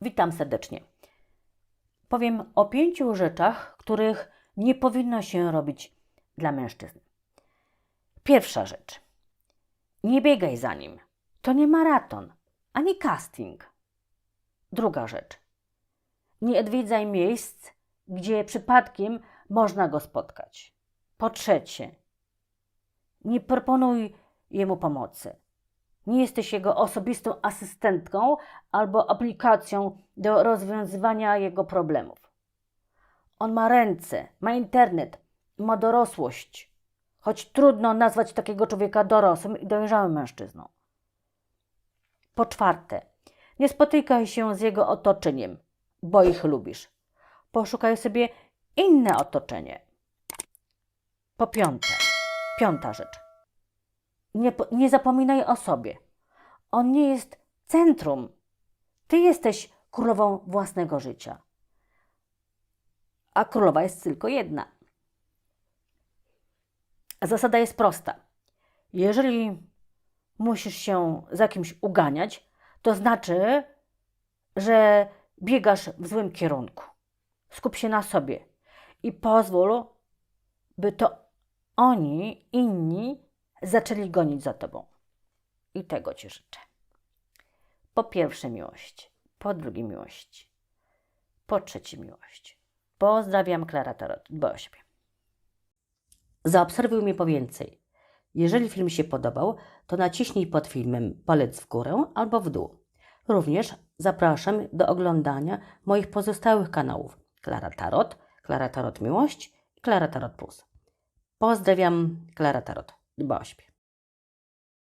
Witam serdecznie. Powiem o pięciu rzeczach, których nie powinno się robić dla mężczyzn. Pierwsza rzecz. Nie biegaj za nim. To nie maraton, ani casting. Druga rzecz. Nie odwiedzaj miejsc, gdzie przypadkiem można go spotkać. Po trzecie. Nie proponuj jemu pomocy. Nie jesteś jego osobistą asystentką albo aplikacją do rozwiązywania jego problemów. On ma ręce, ma internet, ma dorosłość, choć trudno nazwać takiego człowieka dorosłym i dojrzałym mężczyzną. Po czwarte, nie spotykaj się z jego otoczeniem, bo ich lubisz. Poszukaj sobie inne otoczenie. Po piąte, piąta rzecz. Nie, nie zapominaj o sobie. On nie jest centrum. Ty jesteś królową własnego życia. A królowa jest tylko jedna. Zasada jest prosta. Jeżeli musisz się za kimś uganiać, to znaczy, że biegasz w złym kierunku. Skup się na sobie i pozwól, by to oni, inni, zaczęli gonić za tobą. I tego ci życzę. Po pierwsze miłość, po drugie miłość, po trzecie miłość. Pozdrawiam, Klara Tarot. Dbaj o siebie. Zaobserwuj mnie po więcej. Jeżeli film się podobał, to naciśnij pod filmem palec w górę albo w dół. Również zapraszam do oglądania moich pozostałych kanałów Klara Tarot, Klara Tarot Miłość i Klara Tarot Plus. Pozdrawiam, Klara Tarot. Dbaj o siebie.